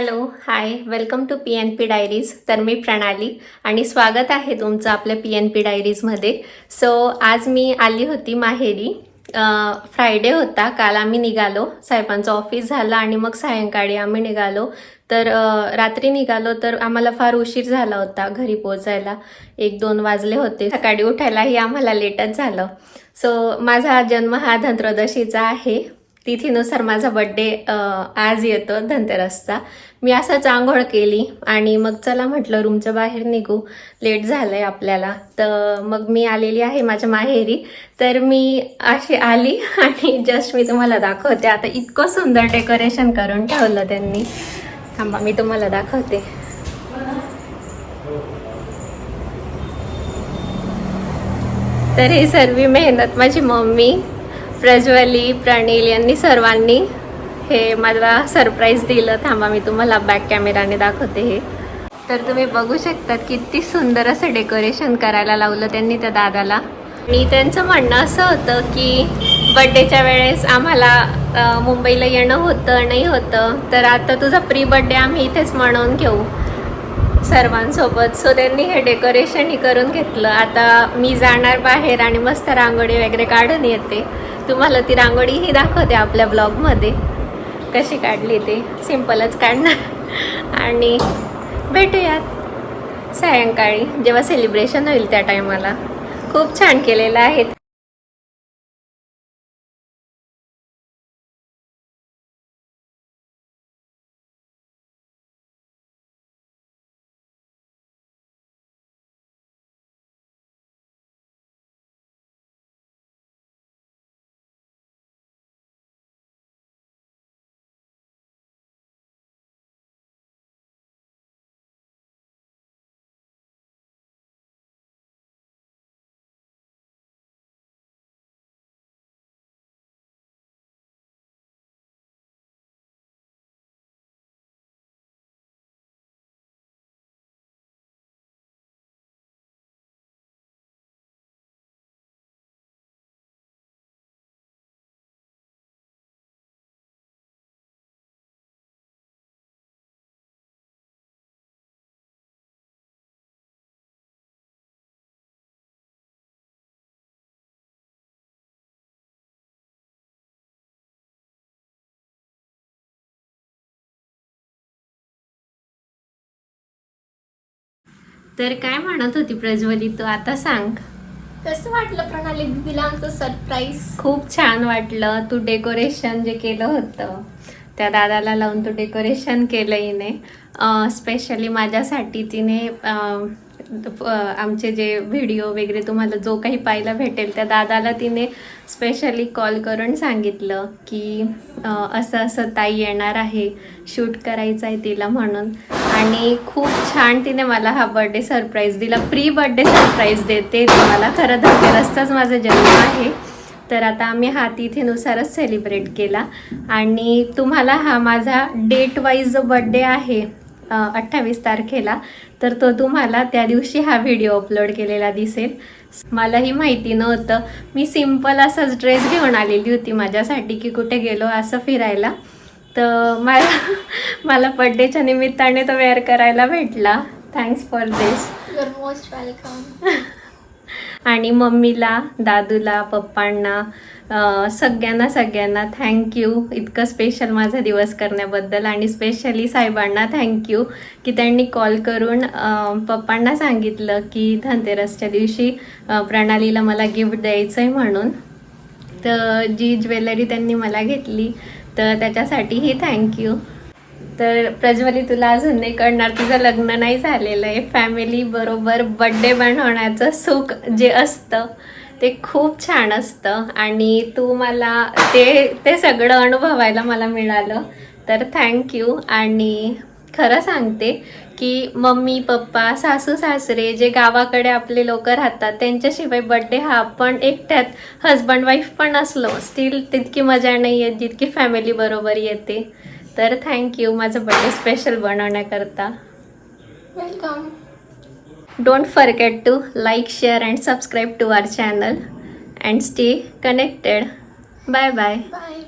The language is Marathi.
Hello hi. Welcome to P N P diaries तर मी प्रणाली आणि स्वागत आहे तुमचं आपल्या पी एन पी डायरीजमध्ये. सो आज मी आली होती माहेरी. फ्रायडे होता काल आम्ही निघालो. साहेबांचं ऑफिस झालं आणि मग सायंकाळी आम्ही निघालो. तर रात्री निघालो तर आम्हाला फार उशीर झाला होता घरी पोचायला एक दोन वाजले होते. सकाळी उठायलाही आम्हाला लेटच झालं. सो माझा जन्म हा धनत्रदशीचा आहे. तिथीनुसार माझा बड्डे आज येतो धनतेरसचा. मी असंच आंघोळ केली आणि मग चला म्हटलं रूमच्या बाहेर निघू. लेट झालं आहे आपल्याला. तर मग मी आलेली आहे माझ्या माहेरी. तर मी अशी आली आणि जस्ट मी तुम्हाला दाखवते. आता इतकं सुंदर डेकोरेशन करून ठेवलं त्यांनी. थांबा मी तुम्हाला दाखवते. तर ही सर्व मेहनत माझी मम्मी. प्रज्वली प्रणील यांनी सर्वांनी हे मला सरप्राईज दिलं. थांबा मी तुम्हाला बॅक कॅमेराने दाखवते हे. तर तुम्ही बघू शकतात किती सुंदर असं डेकोरेशन करायला लावलं त्यांनी त्या दादाला. आणि त्यांचं म्हणणं असं होतं की बड्डेच्या वेळेस आम्हाला मुंबईला येणं होतं नाही होतं तर आता तुझा प्री बड्डे आम्ही इथेच म्हणून घेऊ. सर्वांसोबत. सो त्यांनी हे डेकोरेशनही करून घेतलं. आता मी जाणार बाहेर आणि मस्त रांगोळी वगैरे काढून येते. तुम्हाला ती रांगोळीही दाखवते आपल्या ब्लॉगमध्ये. कशी काढली ते? सिम्पलच काढणार. आणि भेटूयात. सायंकाळी जेव्हा सेलिब्रेशन होईल त्या टायमाला खूप छान केलेलं आहे. तर काय म्हणत होती प्रज्वली तू आता सांग. कसं वाटलं प्रणाली दिदीला आमचं सरप्राईज खूप छान वाटलं. तू डेकोरेशन जे केलं होतं त्या दादाला लावून तू डेकोरेशन केलं हिने. स्पेशली माझ्यासाठी तिने आमचे जे व्हिडिओ वगैरे तुम्हाला जो काही पाहायला भेटेल त्या दादाला तिने स्पेशली कॉल करून सांगितलं की असं असं ताई येणार आहे शूट करायचं आहे तिला म्हणून. आणि खूप छान तिने मला हा बर्थडे सरप्राईज दिला. प्री बर्थडे सरप्राईज देते ती मला खरं धनतेरसचाच माझा जन्म आहे. तर आता आम्ही हा तिथेनुसारच सेलिब्रेट केला. आणि तुम्हाला हा माझा डेट वाईज जो बड्डे आहे अठ्ठावीस तारखेला तर तो तुम्हाला त्या दिवशी हा व्हिडिओ अपलोड केलेला दिसेल. मलाही माहिती नव्हतं. मी सिंपल असाच ड्रेस घेऊन आलेली होती माझ्यासाठी की कुठे गेलो असं फिरायला. तर मला मला बड्डेच्या निमित्ताने तो वेअर करायला भेटला. Thanks for this your most welcome आणि मम्मीला दादूला पप्पांना सगळ्यांना सगळ्यांना थँक्यू इतकं स्पेशल माझा दिवस करण्याबद्दल आणि स्पेशली साहेबांना थँक्यू की त्यांनी कॉल करून पप्पांना सांगितलं की धनतेरसच्या दिवशी प्रणालीला मला गिफ्ट द्यायचं आहे म्हणून. तर जी ज्वेलरी त्यांनी मला घेतली तर त्याच्यासाठीही थँक्यू तर प्रज्वली तुला अजून नाही कळणार तुझं लग्न नाही झालेलं आहे. फॅमिली बरोबर बड्डे बनवण्याचं सुख जे असतं ते खूप छान असतं. आणि तू मला ते ते सगळं अनुभवायला मला मिळालं. तर थँक्यू आणि खरं सांगते की मम्मी पप्पा सासू सासरे जे गावाकडे आपले लोक राहतात त्यांच्याशिवाय बड्डे हा आपण एकट्यात हजबंड वाईफ पण असलो स्टील तितकी मजा नाही येत जितकी फॅमिली बरोबर येते. तर थँक्यू माझं बड्डे स्पेशल बनवण्याकरता. Welcome Don't forget to like, share, and subscribe to our channel and stay connected. Bye-bye. Bye